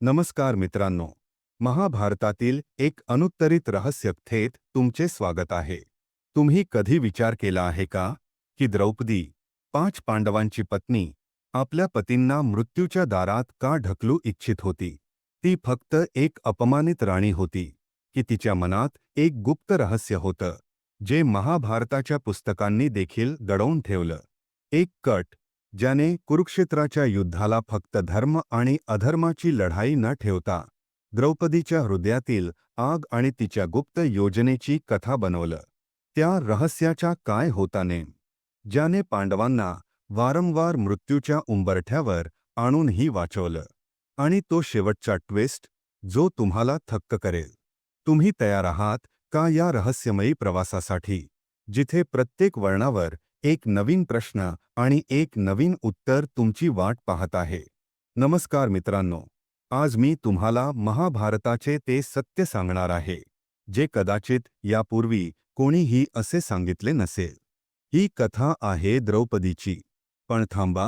नमस्कार मित्रांनो. महाभारतातील एक अनुत्तरित रहस्य थेट तुमचे स्वागत आहे. तुम्ही कधी विचार केला आहे का? की द्रौपदी पाच पांडवांची पत्नी आपल्या पतींना मृत्यूच्या दारात का ढकलू इच्छित होती? ती फक्त एक अपमानित राणी होती की तिच्या मनात एक गुप्त रहस्य होतं जे महाभारताच्या पुस्तकांनी देखील दडवून ठेवलं. एक कट ज्याने कुरुक्षेत्राच्या युद्धाला फक्त धर्म आणि अधर्माची लढाई न ठेवता द्रौपदीच्या हृदयातील आग आणि तिच्या गुप्त योजनेची कथा बनवलं. त्या रहस्याच्या काय होताने? ज्याने पांडवांना वारंवार मृत्यूच्या उंबरठ्यावर आणूनही वाचवलं. आणि तो शेवटचा ट्विस्ट जो तुम्हाला थक्क करेल. तुम्ही तयार आहात का या रहस्यमयी प्रवासासाठी? जिथे प्रत्येक वर्णावर एक नवीन प्रश्न आणि एक नवीन उत्तर तुमची वाट पाहत आहे. नमस्कार मित्रांनो आज मी तुम्हाला महाभारताचे ते सत्य सांगणार आहे जे कदाचित यापूर्वी कोणीही असे सांगितले नसेल. ही कथा आहे द्रौपदीची. पण थांबा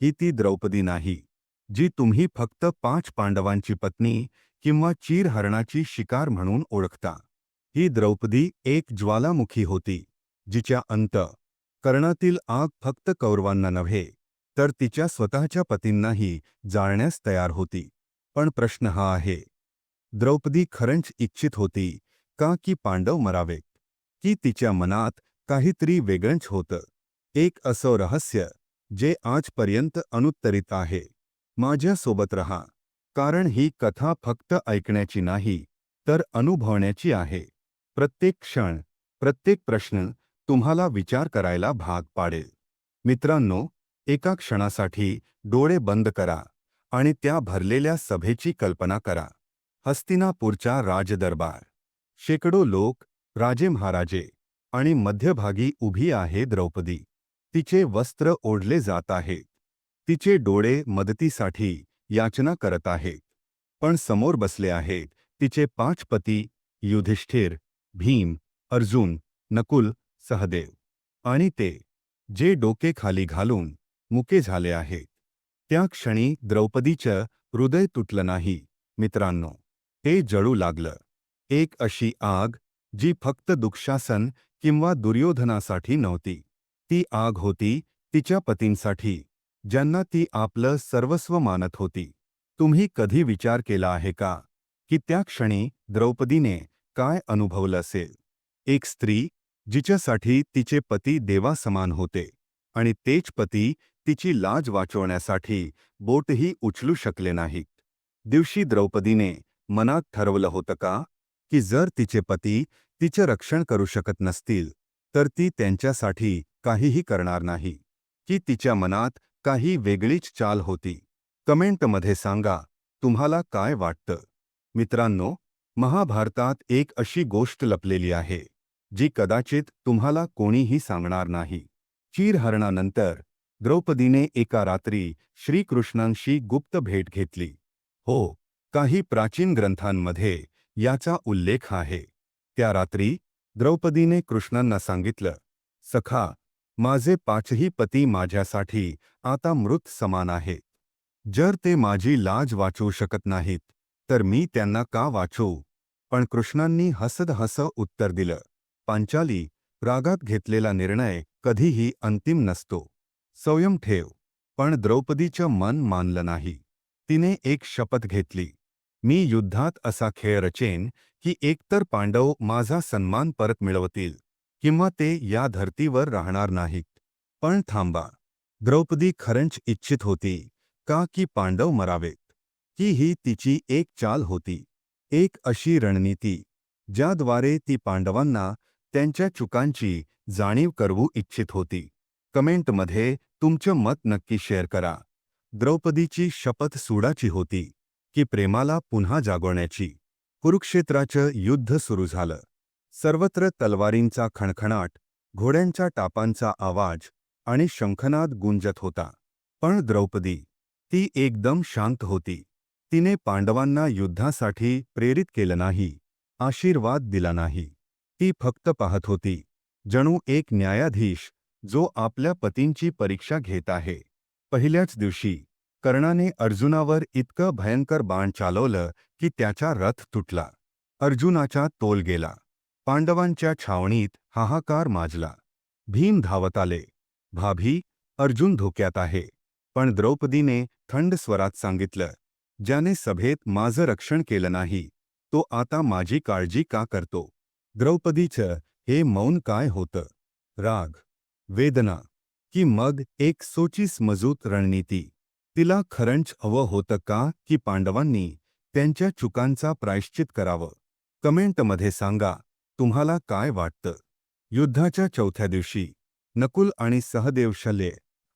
ही ती द्रौपदी नाही जी तुम्ही फक्त पाच पांडवांची पत्नी किंवा चीरहरणाची शिकार म्हणून ओळखता. ही द्रौपदी एक ज्वालामुखी होती जिच्या अंत कर्णातील आग फक्त कौरवांना नव्हे तर तिच्या स्वतःच्या पतींनाही जाळण्यास तयार होती. पण प्रश्न हा आहे द्रौपदी खरंच इच्छित होती का की पांडव मरावेत की तिच्या मनात काहीतरी वेगळंच होतं? एक असं रहस्य जे आजपर्यंत अनुत्तरित आहे. माझ्यासोबत रहा कारण ही कथा फक्त ऐकण्याची नाही तर अनुभवण्याची आहे. प्रत्येक क्षण प्रत्येक प्रश्न तुम्हाला विचार करायला भाग पाडेल. मित्रांनो एका क्षणासाठी डोळे बंद करा आणि त्या भरलेल्या सभेची कल्पना करा. हस्तिनापूरचा राजदरबार. शेकडो लोक राजे महाराजे आणि मध्यभागी उभी आहे द्रौपदी. तिचे वस्त्र ओढले जात आहेत. तिचे डोळे मदतीसाठी याचना करत आहेत. पण समोर बसले आहेत तिचे पाच पती युधिष्ठिर भीम अर्जुन नकुल सहदेव. आणि ते जे डोके खाली घालून मुके झाले आहेत. त्या क्षणी द्रौपदीचं हृदय तुटलं नाही मित्रांनो. ते जळू लागलं. एक अशी आग जी फक्त दुःशासन किंवा दुर्योधनासाठी नव्हती. ती आग होती तिच्या पतींसाठी ज्यांना ती आपलं सर्वस्व मानत होती. तुम्ही कधी विचार केला आहे का की त्या क्षणी द्रौपदीने काय अनुभवलं असेल? एक स्त्री जिच्यासाठी तिचे पती देवासमान होते आणि तेच पती तिची लाज वाचवण्यासाठी बोटही उचलू शकले नाहीत. दिवशी द्रौपदीने मनात ठरवलं होतं का की जर तिचे पती तिचे रक्षण करू शकत नसतील तर ती त्यांच्यासाठी काहीही करणार नाही की तिच्या मनात काही वेगळीच चाल होती. कमेंटमध्ये सांगा तुम्हाला काय वाटतं? मित्रांनो महाभारतात एक अशी गोष्ट लपलेली आहे. जी कदाचित तुम्हाला कोणीही सांगणार नाही. चीरहरणानंतर द्रौपदीने एका रात्री श्रीकृष्णांशी गुप्त भेट घेतली. हो काही प्राचीन ग्रंथांमध्ये याचा उल्लेख आहे. त्या रात्री द्रौपदीने कृष्णांना सांगितलं सखा माझे पाचही पती माझ्यासाठी आता मृत समान आहेत. जर ते माझी लाज वाचवू शकत नाहीत तर मी त्यांना का वाचवू? पण कृष्णांनी हसद हस उत्तर दिलं पांचाली रागात घेतलेला निर्णय कधीही अंतिम नसतो. संयम ठेव. पण द्रौपदीचं मन मानलं नाही. तिने एक शपथ घेतली. मी युद्धात असा खेळ रचेन की एकतर पांडव माझा सन्मान परत मिळवतील किंवा ते या धर्तीवर राहणार नाहीत. पण थांबा. द्रौपदी खरंच इच्छित होती का की पांडव मरावेत? की ही तिची एक चाल होती. एक अशी रणनीती ज्याद्वारे ती पांडवांना त्यांच्या चुकांची जाणीव करवू इच्छित होती. कमेंटमध्ये तुमचं मत नक्की शेअर करा. द्रौपदीची शपथ सुडाची होती की प्रेमाला पुन्हा जागवण्याची. कुरुक्षेत्राचं युद्ध सुरू झालं. सर्वत्र तलवारींचा खणखणाट घोड्यांच्या टापांचा आवाज आणि शंखनाद गुंजत होता. पण द्रौपदी ती एकदम शांत होती. तिने पांडवांना युद्धासाठी प्रेरित केलं नाही आशीर्वाद दिला नाही. ती फक्त पाहत होती. जणू एक न्यायाधीश जो आपल्या पतींची परीक्षा घेत आहे. पहिल्याच दिवशी कर्णाने अर्जुनावर इतकं भयंकर बाण चालवलं की त्याचा रथ तुटला. अर्जुनाचा तोल गेला. पांडवांच्या छावणीत हाहाकार माजला. भीम धावत आले. भाभी अर्जुन धोक्यात आहे. पण द्रौपदीने थंड स्वरात सांगितलं ज्याने सभेत माझं रक्षण केलं नाही तो आता माझी काळजी का करतो? द्रौपदीचं हे मौन काय होतं? राग वेदना की मग एक सोचीस मजूत रणनीती? तिला खरंच हवं होतं का की पांडवांनी त्यांच्या चुकांचा प्रायश्चित करावं? कमेंटमध्ये सांगा तुम्हाला काय वाटतं? युद्धाच्या चौथ्या दिवशी नकुल आणि सहदेव शल्य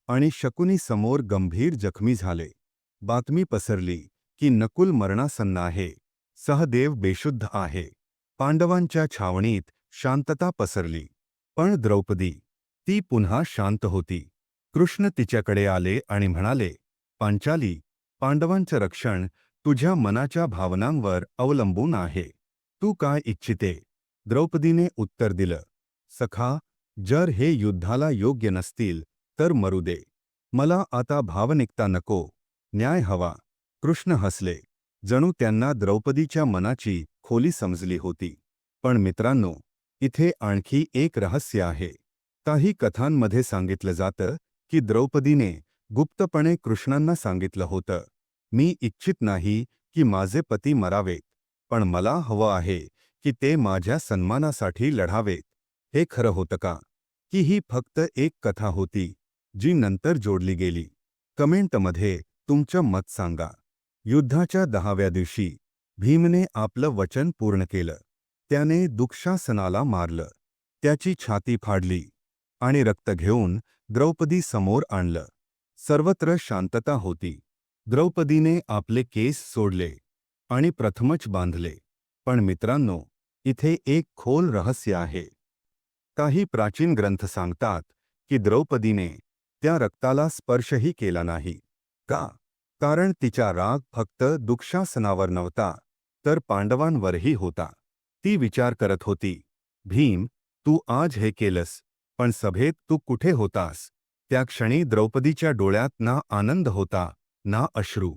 आणि शकुनी समोर गंभीर जखमी झाले. बातमी पसरली की नकुल मरणासन्न आहे सहदेव बेशुद्ध आहे. पांडवांच्या छावणीत शांतता पसरली. पण द्रौपदी ती पुन्हा शांत होती. कृष्ण तिच्याकडे आले आणि म्हणाले पांचाली पांडवांचं रक्षण तुझ्या मनाच्या भावनांवर अवलंबून आहे. तू काय इच्छिते? द्रौपदीने उत्तर दिलं सखा जर हे युद्धाला योग्य नसतील तर मरू दे. मला आता भावनिकता नको. न्याय हवा. कृष्ण हसले. जणू त्यांना द्रौपदीच्या मनाची खोली समजली होती. पण मित्रांनो इथे आणखी एक रहस्य आहे. काही कथांमध्ये सांगितलं जातं की द्रौपदीने गुप्तपणे कृष्णांना सांगितलं होतं मी इच्छित नाही की माझे पती मरावेत पण मला हवं आहे की ते माझ्या सन्मानासाठी लढावेत. हे खरं होतं का? की ही फक्त एक कथा होती जी नंतर जोडली गेली. कमेंटमध्ये तुमचं मत सांगा. युद्धाच्या दहाव्या दिवशी भीमने आपलं वचन पूर्ण केलं. त्याने दुःशासनाला मारलं. त्याची छाती फाडली आणि रक्त घेऊन द्रौपदी समोर आणलं. सर्वत्र शांतता होती. द्रौपदीने आपले केस सोडले आणि प्रथमच बांधले. पण मित्रांनो इथे एक खोल रहस्य आहे. काही प्राचीन ग्रंथ सांगतात की द्रौपदीने त्या रक्ताला स्पर्शही केला नाही. का? कारण तिचा राग फक्त दुःशासनावर नव्हता. तर पांडवांवरही होता. ती विचार करत होती भीम तू आज हे केलंस पण सभेत तू कुठे होतास? त्या क्षणी द्रौपदीच्या डोळ्यात ना आनंद होता ना अश्रू.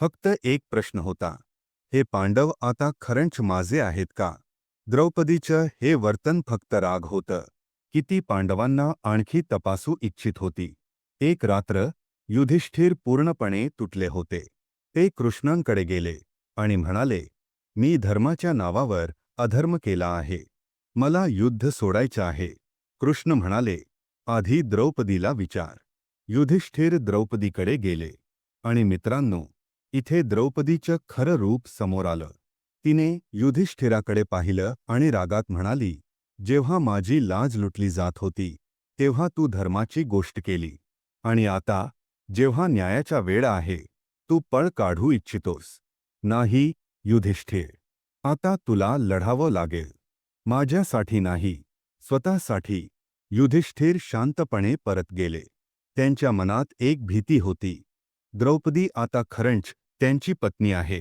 फक्त एक प्रश्न होता हे पांडव आता खरंच माझे आहेत का? द्रौपदीचं हे वर्तन फक्त राग होतं की ती पांडवांना आणखी तपासू इच्छित होती. एक रात्र युधिष्ठिर पूर्णपणे तुटले होते. ते कृष्णांकडे गेले आणि म्हणाले मी धर्माच्या नावावर अधर्म केला आहे. मला युद्ध सोडायचं आहे. कृष्ण म्हणाले आधी द्रौपदीला विचार. युधिष्ठिर द्रौपदीकडे गेले. आणि मित्रांनो इथे द्रौपदीचं खरं रूप समोर आलं. तिने युधिष्ठिराकडे पाहिलं आणि रागात म्हणाली जेव्हा माझी लाज लुटली जात होती तेव्हा तू धर्माची गोष्ट केली. आणि आता जेव्हा न्यायाचा वेळ आहे तू पळ काढू इच्छितोस. नाही युधिष्ठिर आता तुला लढावं लागेल. माझ्यासाठी नाही स्वतःसाठी. युधिष्ठिर शांतपणे परत गेले. त्यांच्या मनात एक भीती होती. द्रौपदी आता खरंच त्यांची पत्नी आहे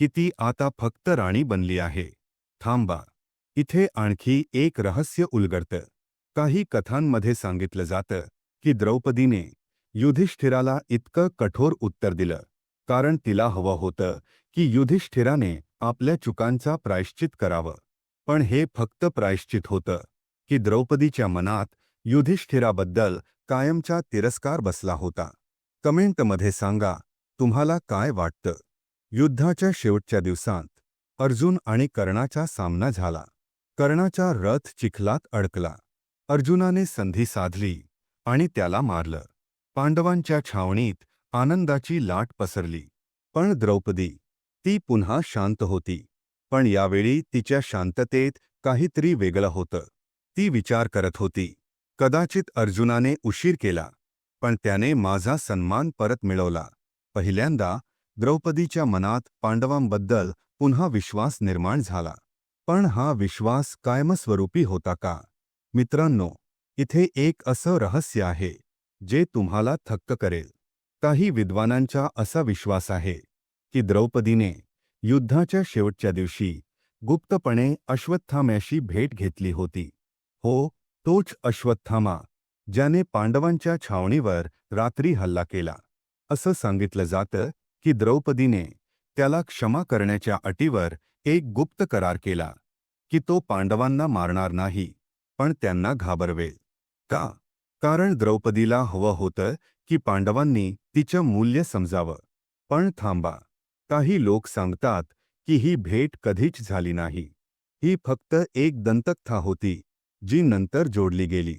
की ती आता फक्त राणी बनली आहे. थांबा इथे आणखी एक रहस्य उलगडतं. काही कथांमध्ये सांगितलं जातं की द्रौपदीने युधिष्ठिराला इतकं कठोर उत्तर दिलं कारण तिला हवं होतं की युधिष्ठिराने आपल्या चुकांचा प्रायश्चित करावं. पण हे फक्त प्रायश्चित होतं की द्रौपदीच्या मनात युधिष्ठिराबद्दल कायमचा तिरस्कार बसला होता. कमेंटमध्ये सांगा तुम्हाला काय वाटतं? युद्धाच्या शेवटच्या दिवसांत अर्जुन आणि कर्णाचा सामना झाला. कर्णाचा रथ चिखलात अडकला. अर्जुनाने संधी साधली आणि त्याला मारलं. पांडवांच्या छावणीत आनंदाची लाट पसरली. पण द्रौपदी ती पुन्हा शांत होती. पण यावेळी तिच्या शांततेत काहीतरी वेगळं होतं. ती विचार करत होती. कदाचित अर्जुनाने उशीर केला. पण त्याने माझा सन्मान परत मिळवला. पहिल्यांदा द्रौपदीच्या मनात पांडवांबद्दल पुन्हा विश्वास निर्माण झाला. पण हा विश्वास कायमस्वरूपी होता का? मित्रांनो इथे एक असं रहस्य आहे जे तुम्हाला थक्क करेल. काही विद्वानांचा असा विश्वास आहे की द्रौपदीने युद्धाच्या शेवटच्या दिवशी गुप्तपणे अश्वत्थाम्याशी भेट घेतली होती. हो तोच अश्वत्थामा ज्याने पांडवांच्या छावणीवर रात्री हल्ला केला. असं सांगितलं जातं की द्रौपदीने त्याला क्षमा करण्याच्या अटीवर एक गुप्त करार केला की तो पांडवांना मारणार नाही पण त्यांना घाबरवेल. का? कारण द्रौपदीला हवं होतं की पांडवांनी तिचं मूल्य समजावं. पण थांबा. काही लोक सांगतात की ही भेट कधीच झाली नाही. ही फक्त एक दंतकथा होती जी नंतर जोडली गेली.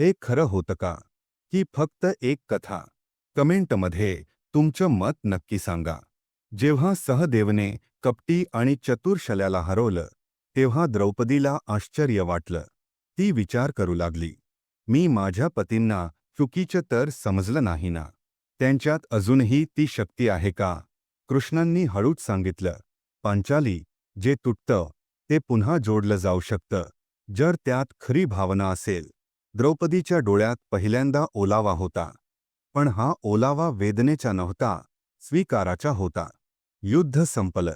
हे खरं होतं का? ही फक्त एक कथा. कमेंटमध्ये तुमचं मत नक्की सांगा. जेव्हा सहदेवने कपटी आणि चतुर्शल्याला हरवलं तेव्हा द्रौपदीला आश्चर्य वाटलं. ती विचार करू लागली. मी माझ्या पतींना चुकीचं तर समजलं नाही ना? त्यांच्यात अजूनही ती शक्ती आहे का? कृष्णांनी हळूच सांगितलं पांचाली जे तुटतं ते पुन्हा जोडलं जाऊ शकतं. जर त्यात खरी भावना असेल द्रौपदीच्या डोळ्यात पहिल्यांदा ओलावा होता. पण हा ओलावा वेदनेचा नव्हता स्वीकाराचा होता. युद्ध संपलं.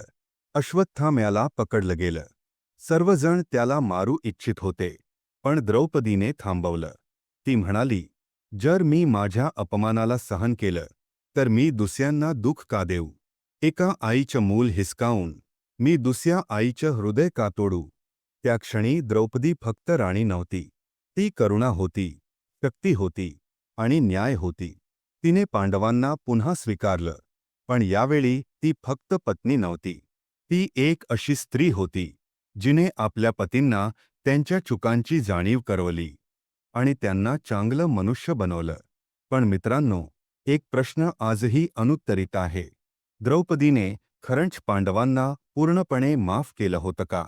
अश्वत्थाम्याला पकडलं गेलं. सर्वजण त्याला मारू इच्छित होते पण द्रौपदीने थांबवलं. ती म्हणाली जर मी माझ्या अपमानाला सहन केलं तर मी दुसऱ्यांना दुःख का देऊ? एका आईचं मूल हिसकावून मी दुसऱ्या आईचं हृदय का तोडू? त्या क्षणी द्रौपदी फक्त राणी नव्हती. ती करुणा होती शक्ती होती आणि न्याय होती. तिने पांडवांना पुन्हा स्वीकारलं पण यावेळी ती फक्त पत्नी नव्हती. ती एक अशी स्त्री होती जिने आपल्या पतींना त्यांच्या चुकांची जाणीव करवली आणि त्यांना चांगलं मनुष्य बनवलं. पण मित्रांनो एक प्रश्न आजही अनुत्तरित आहे. द्रौपदीने खरंच पांडवांना पूर्णपणे माफ केलं होतं का?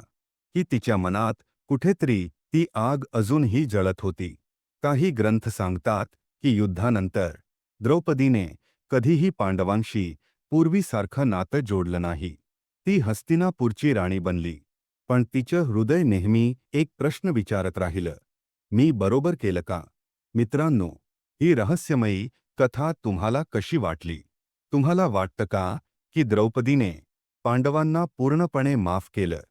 की तिच्या मनात कुठेतरी ती आग अजूनही जळत होती. काही ग्रंथ सांगतात की युद्धानंतर द्रौपदीने कधीही पांडवांशी पूर्वीसारखं नातं जोडलं नाही. ती हस्तिनापूरची राणी बनली. पण तिचं हृदय नेहमी एक प्रश्न विचारत राहिलं. मी बरोबर केलं का? मित्रांनो ही रहस्यमयी कथा तुम्हाला कशी वाटली? तुम्हाला वाटतं का की द्रौपदीने पांडवांना पूर्णपणे माफ केलं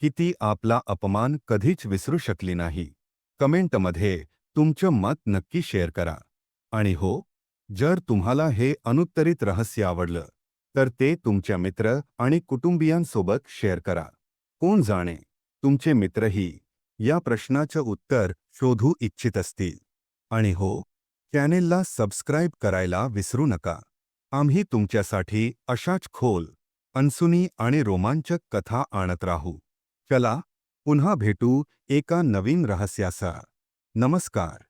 की ती आपला अपमान कधीच विसरू शकली नाही? कमेंटमध्ये तुमचं मत नक्की शेअर करा. आणि हो जर तुम्हाला हे अनुत्तरित रहस्य आवडलं तर ते तुमच्या मित्र आणि कुटुंबियांसोबत शेअर करा. कोण जाणे तुमचे मित्रही या प्रश्नाचं उत्तर शोधू इच्छित असतील. आणि हो चॅनेलला सबस्क्राईब करायला विसरू नका. आम्ही तुमच्यासाठी अशाच खोल अनसुनी आणि रोमांचक कथा आणत राहू. चला पुन्हा भेटू एका नवीन रहस्यासह. नमस्कार.